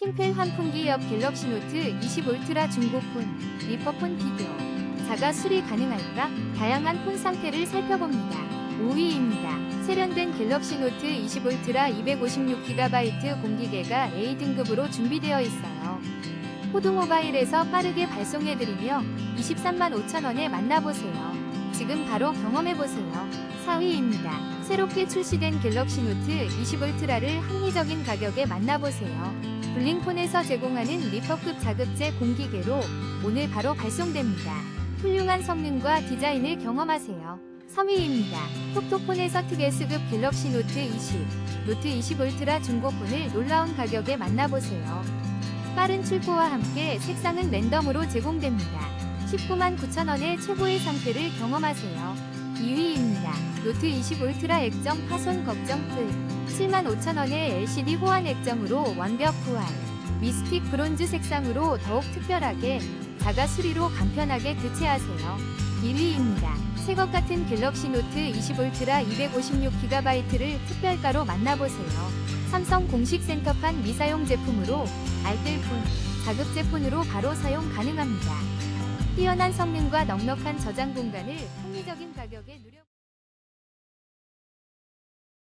킹펠 환풍기 옆 갤럭시 노트 20 울트라 중고폰, 리퍼폰 비교. 자가 수리 가능할까? 다양한 폰 상태를 살펴봅니다. 5위입니다. 세련된 갤럭시 노트 20 울트라 256GB 공기계가 A등급으로 준비되어 있어요. 호두 모바일에서 빠르게 발송해드리며 23만 5천원에 만나보세요. 지금 바로 경험해보세요. 4위입니다. 새롭게 출시된 갤럭시 노트 20 울트라를 합리적인 가격에 만나보세요. 블링폰에서 제공하는 리퍼급 자급제 공기계로 오늘 바로 발송됩니다. 훌륭한 성능과 디자인을 경험하세요. 3위입니다. 톡톡폰에서 특S급 갤럭시 노트 20, 노트 20 울트라 중고폰을 놀라운 가격에 만나보세요. 빠른 출고와 함께 색상은 랜덤으로 제공됩니다. 19만 9천원의 최고의 상태를 경험하세요. 2위입니다. 노트 20 울트라 액정 파손 걱정 끝. 7만 5천원의 LCD 호환 액정으로 완벽 후환. 미스틱 브론즈 색상으로 더욱 특별하게 자가 수리로 간편하게 교체하세요. 1위입니다. 새것 같은 갤럭시 노트 20 울트라 256GB를 특별가로 만나보세요. 삼성 공식 센터판 미사용 제품으로 알뜰폰, 자급제폰으로 바로 사용 가능합니다. 뛰어난 성능과 넉넉한 저장 공간을 합리적인 가격에 누려